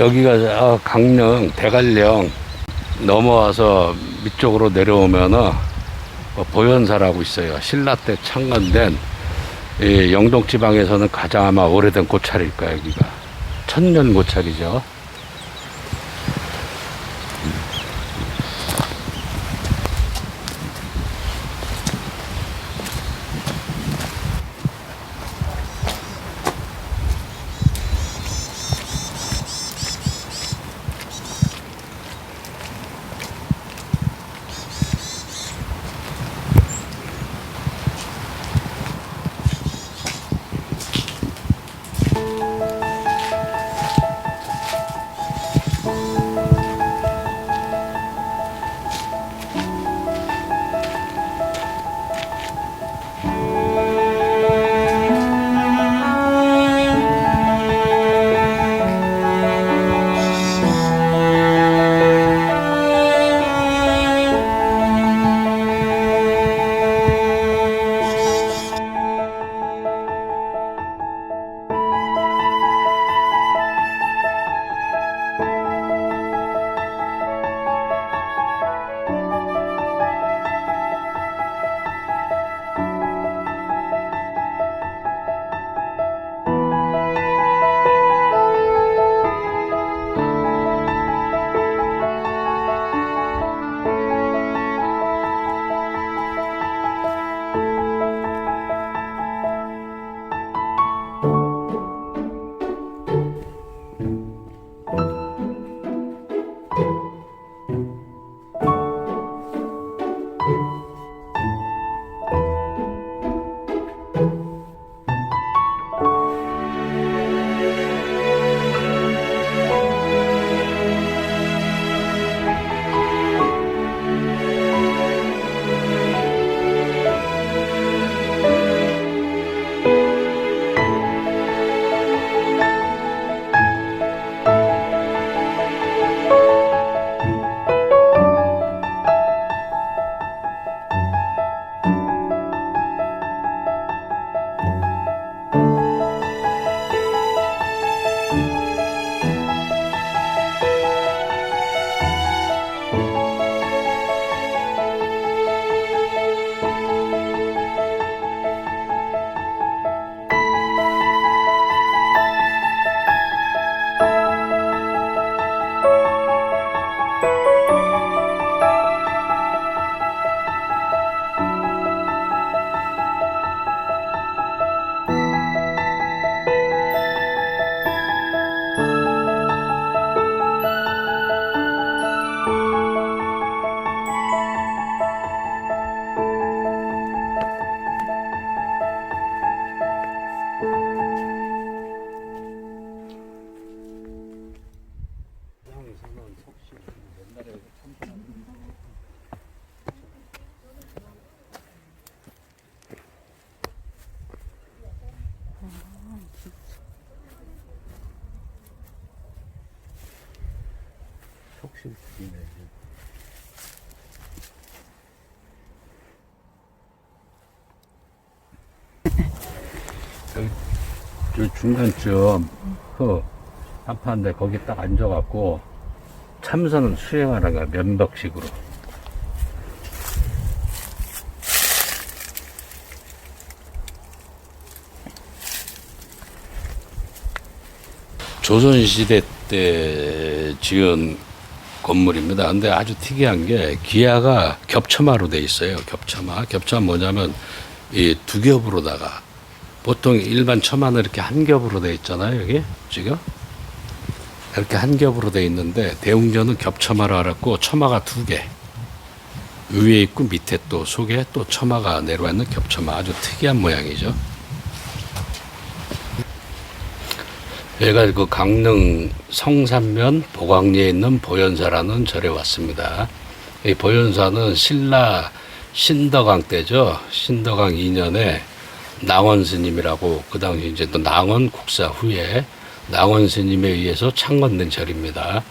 여기가 아, 강릉 대관령 넘어와서 밑쪽으로 내려오면은 어, 보현사라고 있어요. 신라 때 창건된 이 영동 지방에서는 가장 아마 오래된 고찰일 거야 여기가 천년 고찰이죠. 속실 죽이네. 여기 저 중간쯤 그 한판데 거기 딱 앉아갖고 참선을 수행하는 거야 면덕식으로. 조선시대 때 지은 건물입니다. 근데 아주 특이한 게 기아가 겹쳐마로 돼 있어요. 겹쳐마. 겹쳐마 뭐냐면 이 두 겹으로다가 보통 일반 처마는 이렇게 한 겹으로 돼 있잖아요. 여기 지금 이렇게 한 겹으로 돼 있는데 대웅전은 겹쳐마로 알았고 처마가 두 개. 위에 있고 밑에 또 속에 또 처마가 내려와 있는 겹쳐마 아주 특이한 모양이죠. 얘가 그 강릉 성산면 보광리에 있는 보현사라는 절에 왔습니다. 이 보현사는 신라 신덕왕 때죠. 신덕왕 2년에 낭원 스님이라고 그 당시 이제 또 낭원 국사 후에 낭원 스님에 의해서 창건된 절입니다.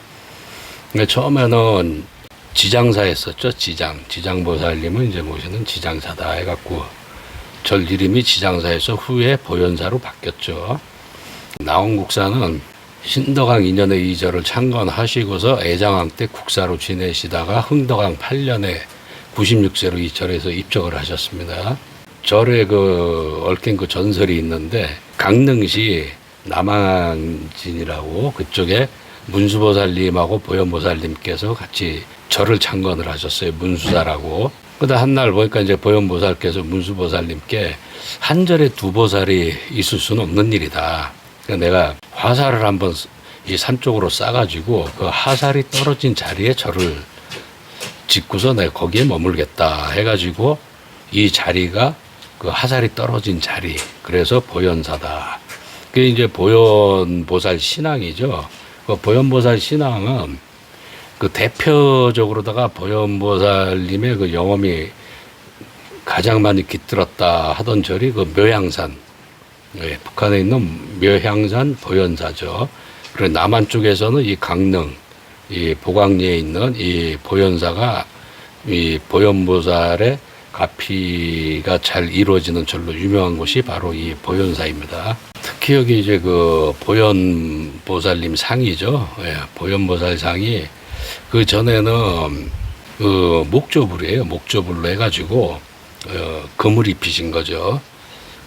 처음에는 지장사였었죠. 지장. 지장보살님은 이제 모시는 지장사다 해갖고 절 이름이 지장사에서 후에 보현사로 바뀌었죠. 나온 국사는 신덕왕 2년에 이 절을 창건하시고서 애장왕 때 국사로 지내시다가 흥덕왕 8년에 96세로 이 절에서 입적을 하셨습니다. 절에 그 얽힌 그 전설이 있는데 강릉시 남항진이라고 그쪽에 문수보살님하고 보현보살님께서 같이 절을 창건을 하셨어요. 문수사라고. 그다 한날 보니까 이제 보현보살께서 문수보살님께 한 절에 두 보살이 있을 수는 없는 일이다. 그래서 내가 화살을 한번 이 산 쪽으로 싸가지고 그 화살이 떨어진 자리에 절을 짓고서 내가 거기에 머물겠다 해가지고 이 자리가 그 화살이 떨어진 자리 그래서 보현사다. 그게 이제 보현보살 신앙이죠. 그 보현보살 신앙은 그 대표적으로다가 보현보살님의 그 영험이 가장 많이 깃들었다 하던 절이 그 묘향산 예, 북한에 있는 묘향산 보현사죠. 그리고 남한 쪽에서는 이 강릉, 이 보광리에 있는 이 보현사가 이 보현보살의 가피가 잘 이루어지는 절로 유명한 곳이 바로 이 보현사입니다. 특히 여기 이제 그 보현보살님 상이죠. 예, 보현보살 상이 그 전에는 그 목조불이에요. 목조불로 해가지고 어, 금을 입히신 거죠.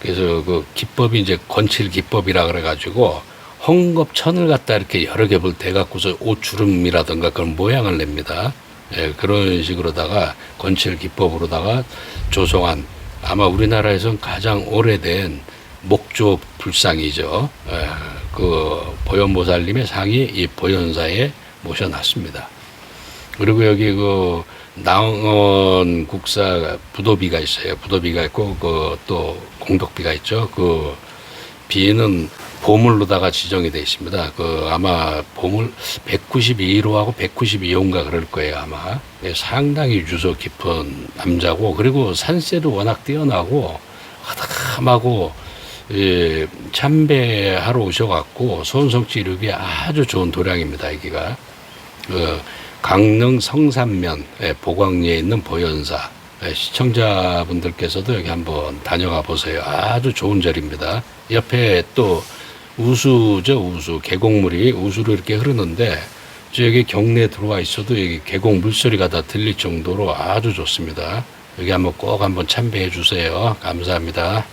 그래서 그 기법이 이제 건칠 기법이라 그래가지고 헝겊천을 갖다 이렇게 여러 겹을 대갖고서 옷 주름이라든가 그런 모양을 냅니다. 예, 그런 식으로다가 건칠 기법으로다가 조성한 아마 우리나라에선 가장 오래된 목조 불상이죠. 예, 그 보현보살님의 상이 이 보현사에 모셔놨습니다. 그리고 여기 그 낭원 국사 부도비가 있어요. 부도비가 있고 그 또 공덕비가 있죠. 그 비는 보물로다가 지정이 되어 있습니다. 그 아마 보물 192호하고 192호인가 그럴 거예요 아마. 예, 상당히 유서 깊은 남자고 그리고 산세도 워낙 뛰어나고 하담하고 예, 참배하러 오셔갖고 소원성취 이루기 아주 좋은 도량입니다 여기가. 그 강릉 성산면 예, 보광리에 있는 보현사 예, 시청자분들께서도 여기 한번 다녀가 보세요. 아주 좋은 절입니다. 옆에 또 우수죠 우수 계곡물이 우수로 이렇게 흐르는데 저기 경내에 들어와 있어도 여기 계곡 물소리가 다 들릴 정도로 아주 좋습니다. 여기 한번 꼭 한번 참배해 주세요. 감사합니다.